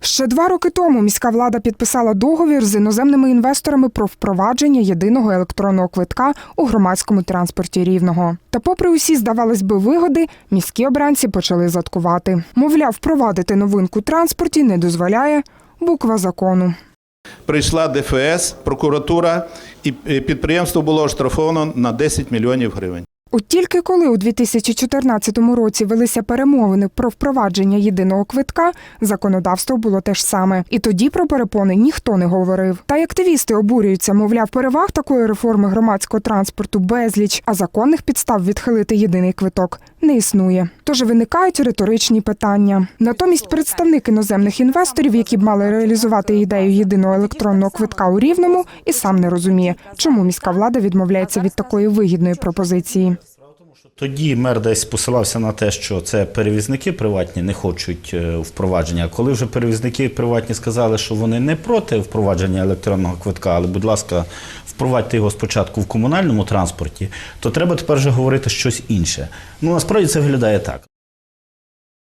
Ще два роки тому міська влада підписала договір з іноземними інвесторами про впровадження єдиного електронного квитка у громадському транспорті рівного. Та, попри усі, здавалось би, вигоди, міські обранці почали заткувати. Мовляв, впровадити новинку транспорті не дозволяє буква закону. Прийшла ДФС, прокуратура, і підприємство було оштрафовано на 10 мільйонів гривень. От тільки коли у 2014 році велися перемовини про впровадження єдиного квитка, законодавство було те ж саме. І тоді про перепони ніхто не говорив. Та й активісти обурюються, мовляв, переваг такої реформи громадського транспорту безліч, а законних підстав відхилити єдиний квиток не існує. Тож виникають риторичні питання. Натомість представник іноземних інвесторів, які б мали реалізувати ідею єдиного електронного квитка у рівному, і сам не розуміє, чому міська влада відмовляється від такої вигідної пропозиції. Тоді мер десь посилався на те, що це перевізники приватні не хочуть е, впровадження. Коли вже перевізники приватні сказали, що вони не проти впровадження електронного квитка, але, будь ласка, впровадьте його спочатку в комунальному транспорті, то треба тепер вже говорити щось інше. Ну насправді це виглядає так.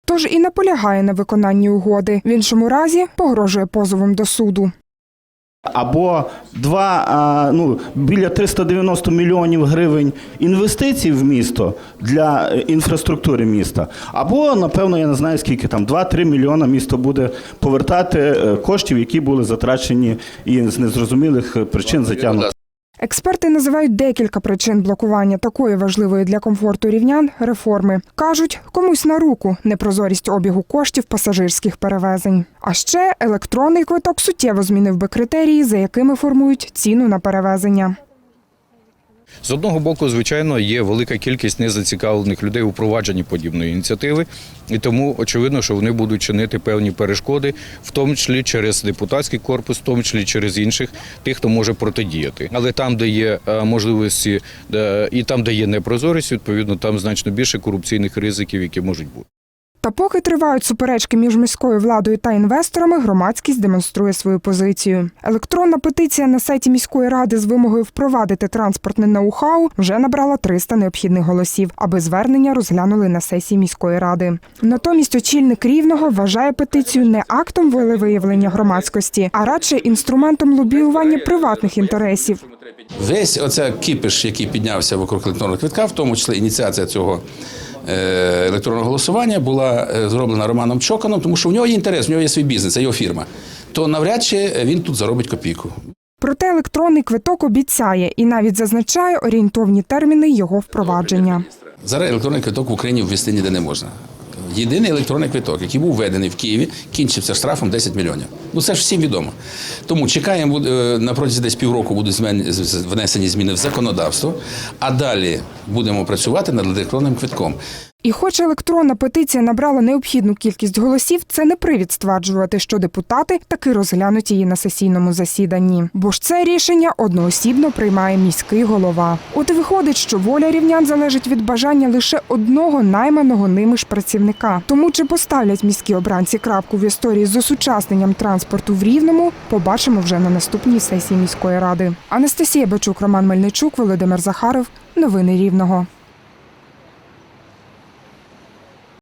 Тож і наполягає на виконанні угоди. В іншому разі погрожує позовом до суду. Або два, ну, біля 390 мільйонів гривень інвестицій в місто для е, інфраструктури міста, або, напевно, я не знаю скільки там, 2-3 мільйона місто буде повертати е, коштів, які були затрачені і з незрозумілих е, причин затягнуті. Експерти називають декілька причин блокування такої важливої для комфорту рівнян реформи. кажуть, комусь на руку непрозорість обігу коштів пасажирських перевезень. А ще електронний квиток суттєво змінив би критерії, за якими формують ціну на перевезення. З одного боку, звичайно, є велика кількість незацікавлених людей у провадженні подібної ініціативи, і тому очевидно, що вони будуть чинити певні перешкоди, в тому числі через депутатський корпус, в тому числі через інших тих, хто може протидіяти. Але там, де є е, можливості, е, і там, де є непрозорість, відповідно, там значно більше корупційних ризиків, які можуть бути. Та поки тривають суперечки між міською владою та інвесторами, громадськість демонструє свою позицію. Електронна петиція на сайті міської ради з вимогою впровадити транспортне ноу-хау вже набрала 300 необхідних голосів, аби звернення розглянули на сесії міської ради. Натомість очільник рівного вважає петицію не актом волевиявлення громадськості, а радше інструментом лобіювання приватних інтересів. Весь оця кіпіш, який піднявся вокруг електронного квитка, в тому числі ініціація цього електронного голосування, була е, зроблена Романом Чоканом, тому що в нього є інтерес, в нього є свій бізнес, це його фірма. То навряд чи він тут заробить копійку. Проте електронний квиток обіцяє і навіть зазначає орієнтовні терміни його впровадження. Зараз електронний квиток в Україні ввести ніде не можна. Єдиний електронний квиток, який був введений в Києві, кінчився штрафом 10 мільйонів. Ну це ж всім відомо. Тому чекаємо е, на протязі десь півроку будуть внесені зміни в законодавство, а далі будемо працювати над електронним квитком. І хоч електронна петиція набрала необхідну кількість голосів, це не привід стверджувати, що депутати таки розглянуть її на сесійному засіданні. Бо ж це рішення одноосібно приймає міський голова. От і виходить, що воля рівнян залежить від бажання лише одного найманого ними ж працівника. Тому чи поставлять міські обранці крапку в історії з осучасненням транспорту в Рівному, побачимо вже на наступній сесії міської ради. Анастасія Бачук, Роман Мельничук, Володимир Захаров. Новини Рівного.